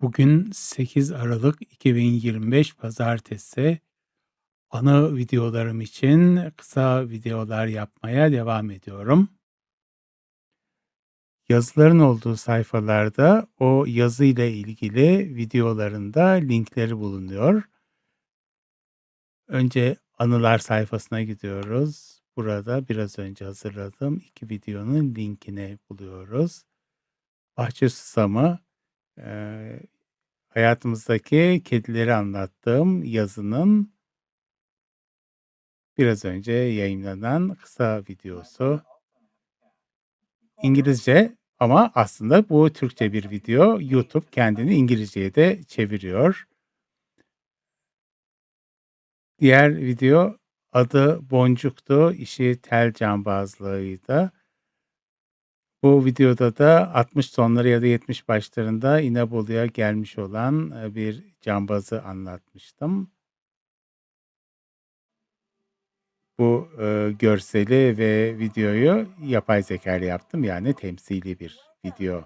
Bugün 8 Aralık 2025 Pazartesi. Ana videolarım için kısa videolar yapmaya devam ediyorum. Yazıların olduğu sayfalarda o yazı ile ilgili videoların da linkleri bulunuyor. Önce anılar sayfasına gidiyoruz. Burada biraz önce hazırladığım 2 videonun linkini buluyoruz. Bahçe Susamı, hayatımızdaki kedileri anlattığım yazının biraz önce yayınlanan kısa videosu. İngilizce ama aslında bu Türkçe bir video. YouTube kendini İngilizceye de çeviriyor. Diğer video adı Boncuk'tu, işi tel cambazlığıydı. Bu videoda da 60 sonları ya da 70 başlarında İnebolu'ya gelmiş olan, eee, bir cambazı anlatmıştım. Bu, eee, görseli ve videoyu yapay zekâyla yaptım. Yani temsili bir video.